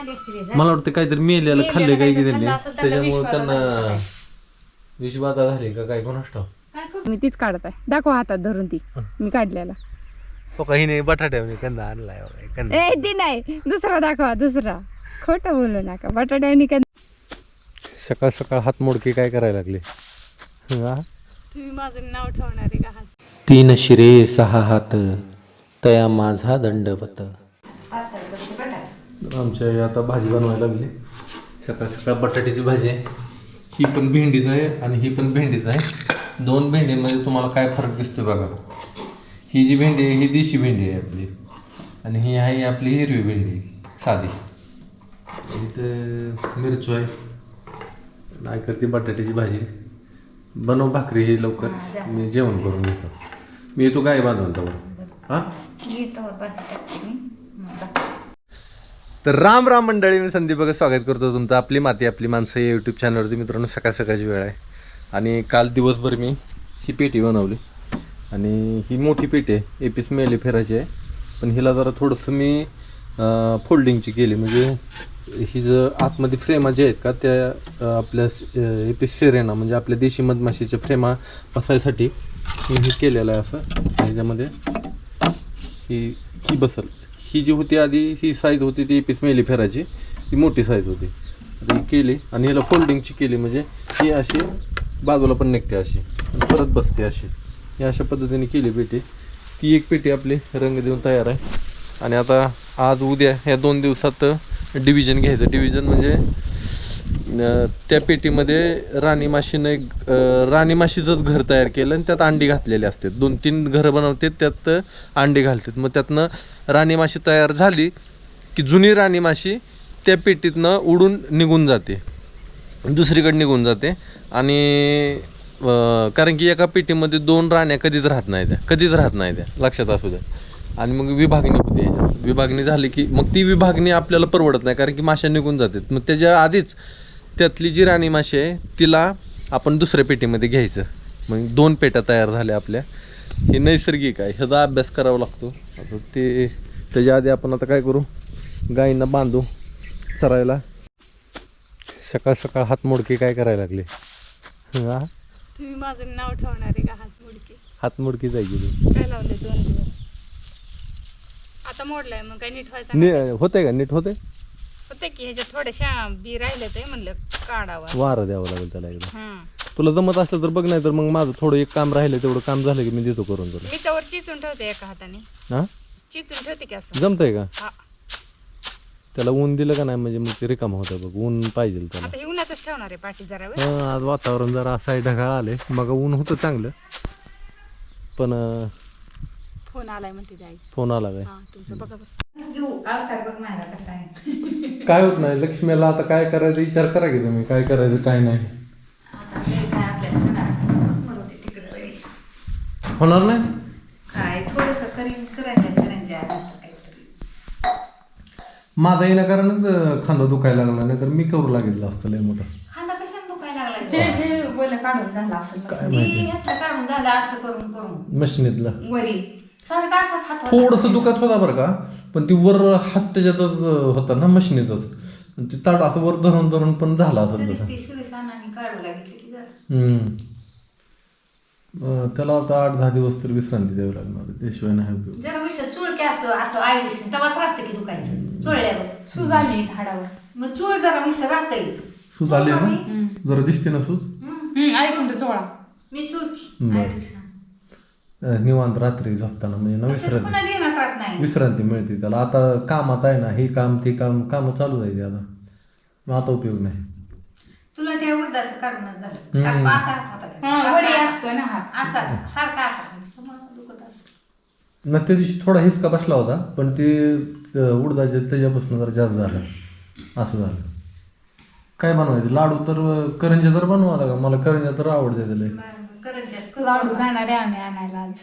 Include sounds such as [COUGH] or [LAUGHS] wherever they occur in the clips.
आली. मला वाटतं काहीतरी मेलेलं खाल्ले काय की त्यांनी त्याच्यामुळे त्यांना विषबाधा झाली का काय कोणास? मी तीच काढत आहे. दाखव हातात धरून ती. मी काढलेला. हो काही नाही बटाट्याने कंदा आणलाय बघा, कंदा. ए ती नाही. दुसरा दाखवा दुसरा. खोटं बोलू नका. बटाट्यानी का सकाळ सकाळ हात मोडके काय करायला लागले? तुम्ही माझं नाव ठेवणार आहे का हात? तीन शिरे सहा हात. तया माझा दंडवत. आमच्या आता भाजी बनवायला लागली. सकाळ सकाळ बटाट्याची भाजी आहे. ही पण भेंडीच आहे आणि ही पण भेंडीच आहे. दोन भेंडीमध्ये तुम्हाला काय फरक दिसतोय बघा. ही जी भेंडी आहे ही देशी भेंडी आहे आपली. आणि ही आहे आपली हिरवी भेंडी साधी. इथं मिरचू आहे. नाही करते बटाट्याची भाजी बनव भाकरी ही लवकर. मी जेवण करून घेतो. मी येतो गाय बांधून तर हां येतो बस. तर राम राम मंडळी मी संदीप बघा स्वागत करतो तुमचं आपली माती आपली माणसं या यूट्यूब चॅनलवरती मित्रांनो सकाळ सकाळची वेळ आहे. आणि काल दिवसभर मी ही पेटी बनवली. आणि ही मोठी पेटी आहे. एपीस मेली फेरायची आहे. पण हिला जरा थोडंसं मी फोल्डिंगची केली. म्हणजे ही जर आतमध्ये फ्रेमा जे आहेत का त्या आपल्या एपीस सेरेना म्हणजे आपल्या देशी मधमाशीच्या फ्रेमा बसायसाठी मी हे केलेलं आहे असं. ह्याच्यामध्ये ही ही बसल. ही जी होती आधी ही साईज होती ती पीस मेली फेराची ती मोठी साईज होती. आता ही केली आणि याला फोल्डिंगची केली म्हणजे ही अशी बाजूला पण निघते अशी. आणि परत बसते अशी. ही अशा पद्धतीने केली पेटी. ती एक पेटी आपली रंग देऊन तयार आहे. आणि आता आज उद्या ह्या दोन दिवसात डिव्हिजन घ्यायचं. डिव्हिजन म्हणजे त्या पेटीमध्ये राणी माशीनं एक राणी माशीचंच घर तयार केलं आणि त्यात अंडी घातलेली असतात. दोन तीन घरं बनवते त्यात अंडी घालतात. मग त्यातनं राणी माशी तयार झाली की जुनी राणी माशी त्या पेटीतनं उडून निघून जाते. दुसरीकडे निघून जाते आणि कारण की एका पेटीमध्ये दोन राण्या कधीच राहत नाही त्या. कधीच राहत नाही त्या. लक्षात असू द्या. आणि मग विभागणी होते. विभागणी झाली की मग ती विभागणी आपल्याला परवडत नाही कारण की माश्या निघून जातात. मग त्याच्या आधीच त्यातली जी राणी माशी आहे तिला आपण दुसऱ्या पेटीमध्ये घ्यायचं. मग दोन पेट्या तयार झाल्या आपल्या. हे नैसर्गिक आहे. ह्याचा अभ्यास करावा लागतो. आता ते त्याच्या आधी आपण आता काय करू? गायींना बांधू चरायला. सकाळ सकाळ हात मोडके काय करायला लागले? हा? तुम्ही माझं नाव ठेवणार आहे का हात मुडके? हात मोडकी जायची काय लावले दोन दिवस? आता मोडलाय मग काय नीट व्हायचं. होते का? नीट होते होते की ह्याच्यात थोड्याशा बी राहिले ते म्हणलं काढावा. वारं द्यावं लागेल त्याला एकदा. हा. तुला जमत असलं तर बघ नाही तर मग माझं थोडं एक काम राहिलं तेवढं काम झालं की मी देतो करून तुला. मी त्यावर चिचून ठेवते एका हाताने. हा? चिचून ठेवते की असं. जमतंय का? हा. त्याला ऊन दिलं का नाही म्हणजे मग ते रिकाम होतं बघ ऊन पाहिजे त्याला. आता हे उन्हातच ठेवणार आहे पाठी जरा वेळ. हा, आज वातावरण जरा असं ढगाळ आले मग ऊन होतं चांगलं. पण अं, फोन आलाय म्हणते ते आई फोन आला काय? हा तुमचं बघा बघ घेऊ अवतार बघ माझा कसा आहे काय होत नाही लक्ष्मीला आता काय करायचं विचार करा की तुम्ही काय करायचं काय नाही. आता हे काय आपल्याला होणार मरू दे तिकडं बाई. होणार नाही? काय थोडस करीन करायचं करंजा काहीतरी. माझा येण्या कारणच अं, खांदा दुखायला लागला नाही तर मी करू लागेल असतं लय मोठं. खांदा कशाने दुखायला लागलाय ते? हे बोल काढून झाला असेल काय ते माहिती? ह्यातलं काढून झालं असं करून करून. मशीनीतलं. वरी. सारखा असाच हात होता. थोडस दुखत होता बरं का. पण ती वर हात त्याच्यातच होता ना मशीनीतच. ती ताट असं वर धरून धरून पण झाला असं तरीच तसं. ती सुरेशानाने काढू लागली की जरा. हम्म. त्याला आता आठ दहा दिवस तर विश्रांती द्यावी लागणार आहे. त्याशिवाय नाही उपयोग जरा विष चूळ की असं असं आई विष तेव्हाच राहतं की दुखायचं. चोळल्यावर. सूज आली हाडावर. मग चूळ जरा विष राहतंय सूज आली ना? जरा दिसते ना सूज? ऐकून तर चोळा. मी चूळ बरं. आई विष अं, निवांत रात्री झोपताना म्हणजे ना तसंच विश्रांती. पुन्हा देण्यात राहत नाही. विश्रांती मिळते त्याला. आता कामात आहे ना हे काम ते काम काम चालू जायचे आता. मग आता उपयोग नाही. तुला त्या उडदाचं काढूनच झालं. सारखं असाच होता त्याचा. वरी सारखा असतो ना हा. असाच सारखा असा. समोर दुखत असं. मग त्या दिवशी थोडा हिसका बसला होता पण ते अं, उडदाचे त्याच्यापासून जरा जास्त झालं. असं झालं. काय बनवायचं? लाडू तर अं, करंज्या तर बनवा लागा मला करंज्या तर आवडते त्याला करंजाच लाडू जाणार? आहे आम्ही आणायला आज.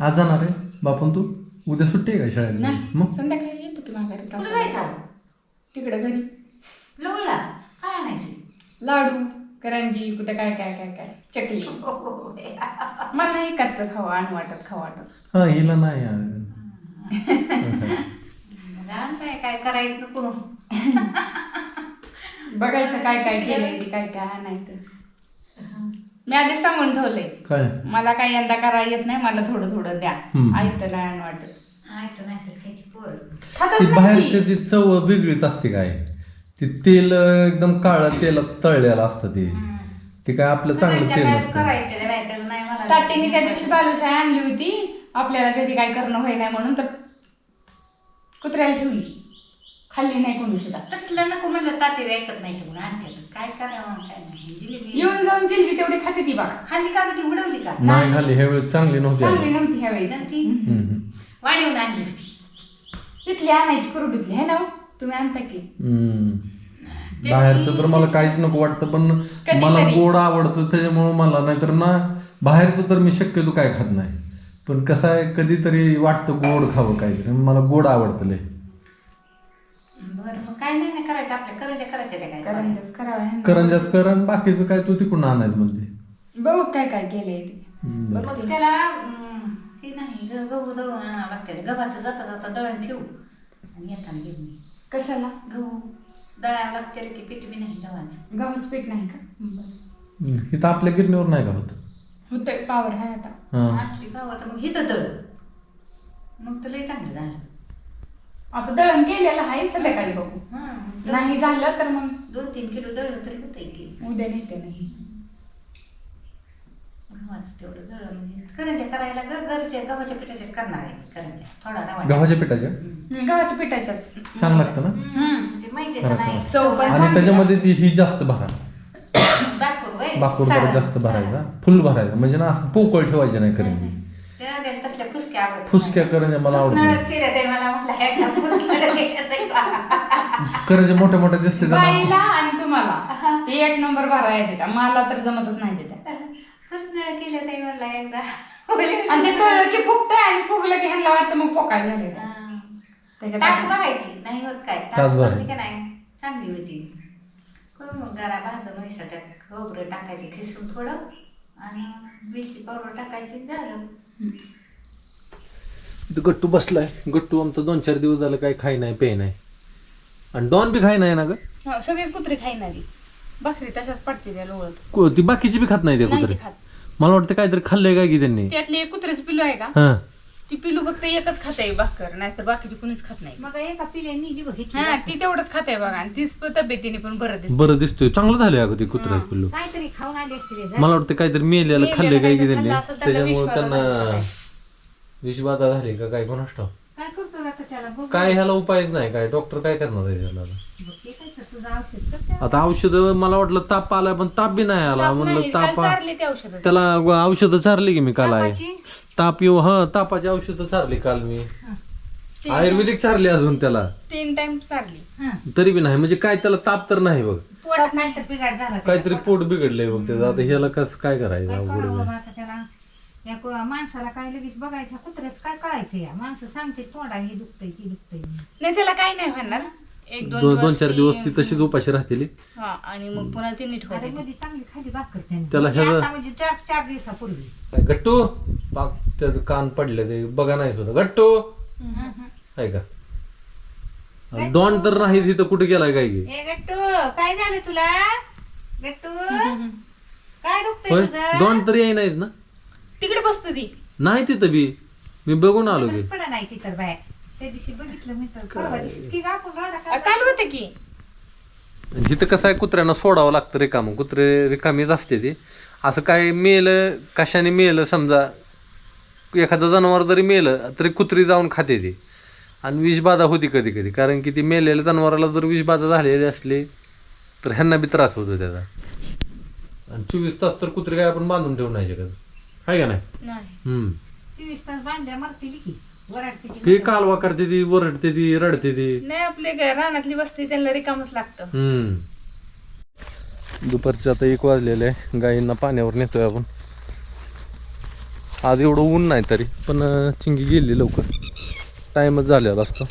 आज जाणार आहे? बापून तू? उद्या सुट्टी आहे का शाळेत? नाही. मग? संध्याकाळी येतो की माघारी कुठं जायचं तिकडे घरी. लवळा काय आणायचं? लाडू करंजी कुठं काय काय काय काय. चकली. मला नाही कच्चं खावं आणू वाटत खावं वाटत. हा हिला नाही राम काय काय करायचं नको. [LAUGHS] बघायचं काय काय केलंय ते [LAUGHS] काय काय आणायचं. मी आधी सांगून ठेवलंय. काय? मला काय यंदा करायला येत नाही मला थोडं थोडं द्या. हम्म. आयत नाही वाटत. नाही तर खायची पोर. खातच ती नाही बाहेरची ती. ती चव वेगळीच असते काय? ते तेल एकदम काळं तेलात तळलेलं असतं ते. ते काय आपलं चांगलं तेल नसतं करायचं नाही तर नाही मला तात्याने त्या दिवशी बालुशाही आणली होती. आपल्याला घरी काय करणं होई नाही म्हणून तर कुत्र्याला ठेवली. खाल्ली नाही कोणी सुद्धा. तसलं नको म्हणलं ताते बी ऐकत नाही म्हणून आणते काय करावं काय नाही जिलेबी येऊन जाऊन जिलबी तेवढी खाते ती बघा खाल्ली का ती उडवली का नाही वेळेस चांगली नव्हती चांगली आली. नव्हती ह्या वेळेस नव्हती? हम्म. वाढीवून आणली होती तिथली आणायची कुरडीतली है ना हो? तुम्ही आणता की हम्म. बाहेरचं तर मला काहीच नको वाटतं पण. मला गोड आवडतं त्याच्यामुळे मला नाहीतर ना बाहेरचं तर मी शक्यतो काय खात नाही पण कसं आहे कधीतरी वाटतं गोड खावं काहीतरी मला गोड आवडतं लय काय नाही ना करायचं आपल्या करायच्या करायच्या त्या काय? करंजच करावं ना? करंजात कर आणि बाकीचं काय तू तिकडून आणायचं म्हणते. बघू काय काय केलंय ते. हम्म. मग त्याला अं, हे नाही ग- गहू दळून आणावं लागते. गव्हाचं जाता जाता दळण ठेवू. आणि येताना घेऊन ये. कशाला? गहू दळावं लागते की पीठ बी नाही गव्हाचं. गव्हाचं पीठ नाही का? बरं. हम्म. इथं आपल्या गिरणीवर नाही का होत. होतंय पावर आहे आता. हा. असली पाव तर मग हिथं दळ. मग तर लय चांगलं झालं. आता दळण केलेलं आहे संध्याकाळी बघू. हां, नाही झालं तर मग दोन तीन किलो दळलं तरी होतंय की. उद्या नेते नाही. गव्हाचं तेवढं दळलं म्हणजे करंज्या करायला ग गव्हाच्या करणार आहे करंज्या. थोडा रवा गव्हाच्या पिठाच्या? हम्म, गव्हाच्या पिठाच्याच. चांगलं लागतं ना? हम्म, ते माहितीच नाही. चव पण आणि त्याच्यामध्ये ती ही जास्त भरा बाकूर [COUGHS] जरा सारण. जास्त भरायचा फुल भरायचा म्हणजे ना असं पोकळ ठेवायचे नाही करंजी. तसल्या फुसक्या आवडत फुसक्या करंज्या मला आवडतात फुसनळच केल्या ते मला म्हटलं ह्या का फुसनळ केल्या ते? करंज्या मोठ्या मोठ्या दिसते बाईला आणि तुम्हाला. ते एक नंबर भरा येते मला तर जमतच नाही ते फुसनळ केल्या ते म्हणला एकदा. आणि ते कळलं की फुगतंय आणि फुगलं की ह्यांना वाटतं मग पोकाय झाले हा. टाच बघायची नाही होत काय? टाच का नाही? चांगली होती. करून मग जरा भाजून व्हायचं त्यात खोबरं टाकायची खिसून थोडं. आणि वेलची पावडर टाकायची झालं. इथं गट्टू बसलाय. गट्टू आमचं दोन चार दिवस झालं काही खाई नाही पे नाही. आणि डॉन बी खाई नाही ना ग? हो, सगळीच कुत्री खाईनारी भाकरी तशाच पडते त्या लोळत. को- ती बाकीची बी खात नाही ते नाही कुत्रे. खात. मला वाटतं काहीतरी खाल्लंय काय की त्यांनी? त्यातली एक कुत्र्याचं पिलू आहे का? हा. ती पिलू फक्त एकच खाते भाकर नाहीतर बाकीची कुणीच खात नाही. मग एका हा ती तेवढंच खाते बघा आणि तीच प- तब्येतीने पण बरं दिसते. बरं दिसतोय. चांगलं झालंय अगं ते कुत्र्याचं पिल्लू. काहीतरी खाऊन आली असतील मला वाटतं काहीतरी मेलेलं मेलेलं खाल्लंय काय की काहीतरी त्यांनी. खाल्लं असेल, त्याच्यामुळे विषबाधा त्यांना झाली विषबाधा झाली का काय कोणास ठाऊक? काय करतो आता त्याला? बघ. काय ह्याला उपायच नाही काय डॉक्टर काय करणार आहे त्याला बघ ते काय तर तुझं औषध कर त्या. आता औषध मला वाटलं ताप आलाय पण ताप बी नाही आला. ताप म्हणलं ताप चारली ती औषधं. त्याला औषधं चारली की मी काल आहे. तापाची? ताप येऊ हा तापाची औषधं चारली काल मी. तीन- आयुर्वेदिक चारली अजून त्याला. तीन टाइम चारली. हं. तरी बी नाही म्हणजे काय त्याला ताप तर नाही बघ. पोटात नाही तर बिघाड झाला त्याचा. काहीतरी पोट बिघडलंय बघ त्याचं. आता ह्याला कसं काय करायचं? काय अवघड करावं आहे. बाबा आता त्याला? या को- माणसाला काय लगेच बघायचं कुत्र्याच काय कळायचं या? माणसं सांगते तोंडा हे दुखतंय ती दुखतंय. नाही त्याला काय नाही म्हणणार. एक दोन दोन चार दिवस ती तशीच उपाशी राहतील. हा आणि मग पुन्हा ती नीट अरे होते. मध्ये चांगली खाली भाकर त्याने. त्याला म्हणजे आता म्हणजे चार चार दिवसापूर्वी. काय गट्टू पाक त्याचं कान पडले ते बघा नाही सुद्धा गट्टू! आहे का? दोन तर नाहीच इथं कुठे गेलाय काय की? ए गट्टू काय झालं तुला? गट्टू? काय दुखतंय होय? तुझं? दोन तर येई नाहीच ना? तिकडे बसत ती. नाही तिथं बी. मी बघून आलो की. पडा नाही तिथं बाय त्या दिवशी बघितलं मी तर. परवा दिवशीच की आपण गाडा अ, काल होते की? जिथं कसं आहे कुत्र्यांना सोडावं लागतं रिकामं. कुत्रे रिकामीच असते ती. असं काय मेलं कशाने मेलं समजा एखादं जनावर जरी मेलं तरी कुत्री जाऊन खाते ती. आणि विषबाधा होती कधी कधी. कारण की ती मेलेल्या जनावराला जर विषबाधा झालेली असली तर ह्यांना बी त्रास होतो त्याचा. आणि चोवीस तास तर कुत्रे काय आपण बांधून ठेवू नाही शकत. आहे का नाही? नाही. हम्म. चोवीस तास बांधल्या मरतील की. ती कालवा करते ती वरडते ती रडते ती. नाही आपले ग- रानातली वस्ती त्यांना रिकामच लागतं. हम्म. दुपारचे आता एक वाजलेले आहे. गायींना पाण्यावर नेतोय आपण. आज एवढं ऊन नाही तरी पण अं, चिंगी गेली लवकर. टाइमच झालेला असतो.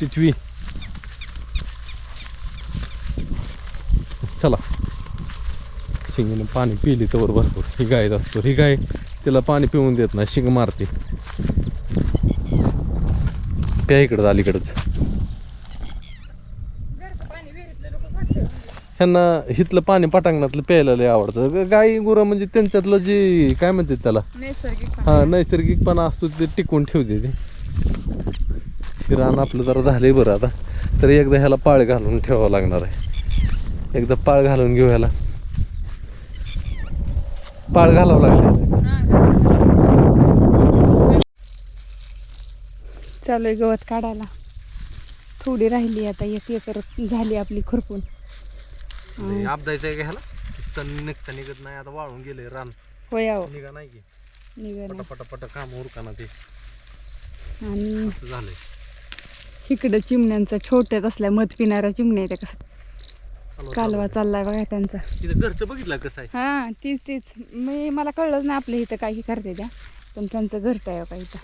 चिचवी चला. शिंगीनं पाणी पिली तर भरपूर. ही गाय असतो ही गाय तिला पाणी पिऊन देत नाही शिंग मारते. प्या इकडं अलीकडंच. ह्यांना हिथलं पाणी पटांगणातलं प्यायला लय आवडतं. गाई गुरं म्हणजे त्यांच्यातलं जे काय म्हणतात त्याला? नैसर्गिक हा नैसर्गिकपणा असतो ते टिकवून ठेवते ते. हे रान आपलं जरा झालंय बरं आता. तर एकदा ह्याला पाळ घालून ठेवावं लागणार आहे. एकदा पाळ घालून घेऊ ह्याला. पाळ घालावं लागले. चालू आहे गवत काढायला. थोडी राहिली आता एक एकर झाली आपली खुरपून. आपदायचं का ह्याला? निघता निघत नाही आता वाळून गेले रान. होय निघा नाही की. निघालं. पटा पटा पटा काम उरकाना ते. आणि झालंय. इकडं चिमण्यांचा छोट्यात असल्या मध पिणाऱ्या चिमण्या त्या कसं कालवा. चाललाय बघा त्यांचा. तिथं घरचं बघितलं कसं आहे? हा तीच तीच. मी मला कळलंच नाही आपल्या इथं काही करते त्या. पण त्यांचं घरट आहे का इथं.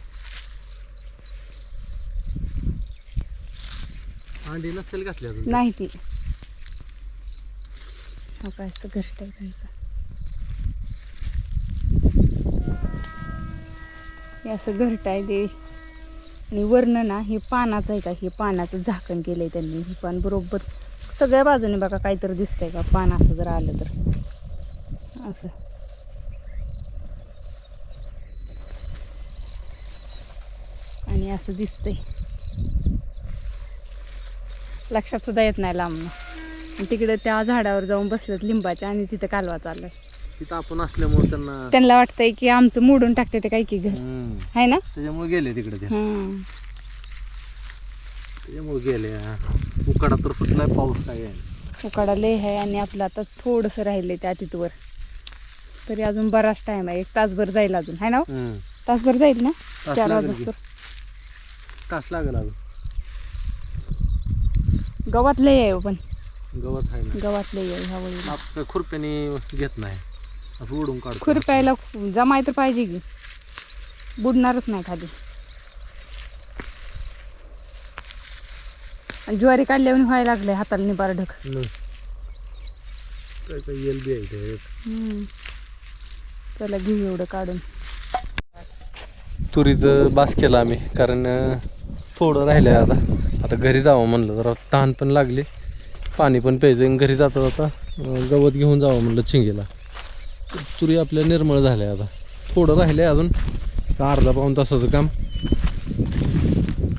अंडी नसेल अजून? नाही ती. हो काय असं घरट आहे त्यांचं. हे असं घरट आहे ते. आणि वर्ण ना हे पानाचं आहे का हे पानाचं झाकण केलंय त्यांनी. हे पान बरोबर सगळ्या बाजूने बघा काहीतरी दिसतंय का? पान असं जर आलं तर. असं. आणि असं दिसतंय. लक्षात सुद्धा येत नाही लांबनं. तिकडे त्या झाडावर जाऊन बसलेत लिंबाच्या आणि तिथं कालवा चाललाय. तिथं आपण असल्यामुळे त्यांना त्यांना वाटतंय की आमचं मोडून टाकते ते काही की घर. आहे ना? त्याच्यामुळे गेले तिकडे हं. हा. उकाडा तर सुटलाय पाऊस काय आहे? उकाडा लय आहे आणि आपलं आता थोडंसं राहिलंय त्या तिथवर. तरी अजून बराच टाइम आहे. एक तासभर जाईल अजून. आहे ना हो? तासभर जाईल ना? तास चार लागेल वाजता तास लागेल अजून. गवत लय आहे हो पण. गवत आहे ना. गवत लय आहे ह्या खुरप्याने घेत नाही. असं ओढून काढतो. खुरप्यायला जमाय तर पाहिजे की. बुडणारच नाही खाली. आणि ज्वारी काढल्यावर व्हायला लागलंय हाताला निबार न. काय काय येल बी आहे. चला घेऊ एवढं काढून. तुरीचं बास केलं आम्ही कारण थोडं राहिलं आहे आता. आता घरी जावं म्हणलं जरा तहान पण लागली. पाणी पण प्यायचं आणि घरी जाता जाता गवत घेऊन जावं म्हणलं चिंगेला. तर आपल्या निर्मळ झाल्या आता. थोडं राहिलं आहे अजून अर्धा पाऊन तासाचं काम.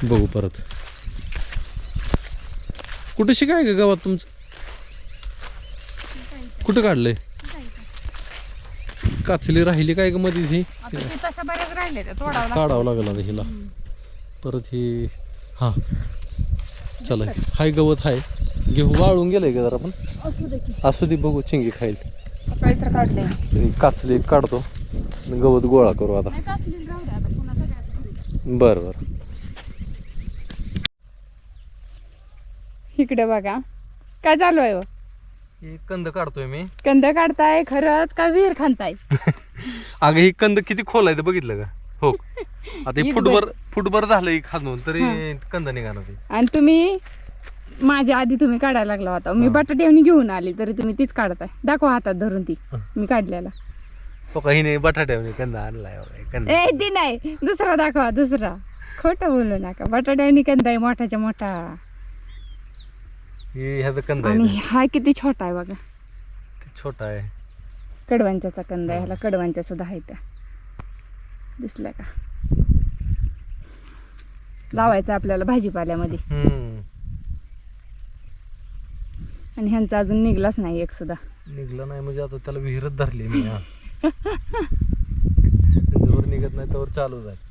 बघू परत. कुठं शिकाय का गावात तुमचं? कुठं काढलंय? काचली राहिली काय का मध्येच ही? काढावं लागेल आता हिला. परत ही हा. चला हाय गवत हाय. घेऊ वाळून गेलंय का जरा पण. असू दे बघू चिंगी खाईल. काचली काढतो. गवत गोळा करू आता. बरं बरं. इकडे बघा. काय चालू आहे हो? ही कंद काढतोय मी. [LAUGHS] कंद काढताय खरंच का विहीर खांताय अगं ही कंद किती खोल आहे ते बघितलं का? हो. [LAUGHS] आता ही हीच फुटभर फुटभर झालं ही खांदून तरी कंद निघाला ते. आणि तुम्ही माझ्या आधी तुम्ही काढायला लागला होता. मी बटाट्यावनी घेऊन आली तरी तुम्ही तीच काढताय. दाखवा हातात धरून ती मी काढलेला. हो का? हिने बटाट्यावने कंद आणलाय कंद. ए ती नाही. दुसरा दाखवा दुसरा. खोटं बोलू नका. बटाट्यावनी कंद आहे मोठाच्या मोठा. ही ह्याचा कंद आणि आहे हा किती छोटा आहे बघा. ते छोटा आहे. कडवांच्याचा कंद आहे ह्याला कडवांच्या सुद्धा आहे त्या. दिसल्या का? लावायचं आपल्याला भाजीपाल्यामध्ये. हम्म. आणि ह्यांचा अजून निघलाच नाही एक सुद्धा. निघलं नाही म्हणजे आता त्याला विहिरच धरली मी हा. [LAUGHS] निघत नाही त्यावर चालू आहे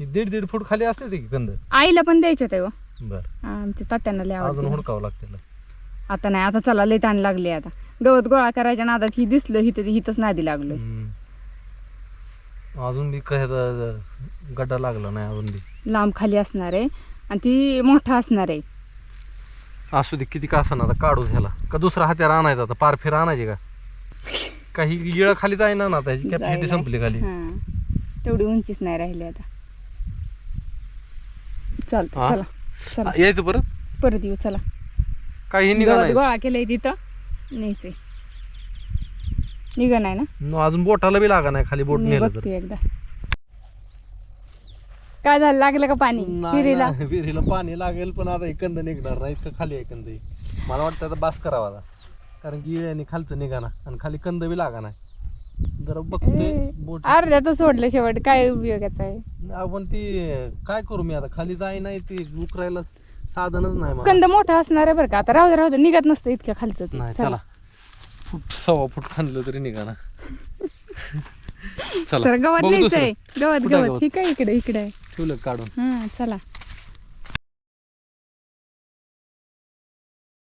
दीड दीड फूट खाली असते ते कंद आईला पण द्यायचे ते हो. बर. आमच्या तात्यांना लय अजून आवडते हुडकावं लागते. आता नाही आता चला लय ताण लागली आता. गवत गोळा करायच्या नादात ही दिसलं हिथं हिथंच नादी हम्म. अजून बी गड्डा लागला नाही अजून बी. लांब खाली असणार आहे. आणि ती मोठा असणार आहे. असू दे किती का असं आता काढूच ह्याला. का दुसरा हात्यार आणायचा आता? पार फेर आणायची का? काही येळ खाली जाईना ना आता ह्याची कॅपॅसिटी जायला. संपली खाली. हा. तेवढी उंचीच नाही राहिली आता. चालतं हा? चला चला. यायचं परत? परत येऊ चला. काही निघा गवत नाही. गोळा केलंय तिथं. न्यायचंय. निघा नाही ना? न, अजून बोटाला बी लागा नाही खाली बोट मी नेलं तर. बघते एकदा. काय झालं लागलं का पाणी? नाही हिरीला ना, विहिरीला पाणी लागेल पण आता एक कंद निघणार नाही इतकं खाली आहे कंद ही. मला वाटतं आता बास करावा आता. कारण की इळ्याने खालचं निघाना आणि खाली कंद बी लागा नाही. जरा बघते बोट अर्ध्यात सोडलं शेवट काय उपयोगाचं आहे? आपण ती काय करू मी आता? खाली जाई नाही ती उकरायला साधनच नाही मला. कंद मोठा असणार आहे बरं का? आता राहू दे राहू दे निघत नसतं इतक्या खालचं ते. नाही चला. चला. फूट सव्वा फूट खांदलं तरी निघाना [LAUGHS] चला गवत बघू न्यायचंय. दुसरं. गवत कुठं आहे गवत? गवत? ही काय इकडे इकडे आहे? ठेवलं काढून? हा चला.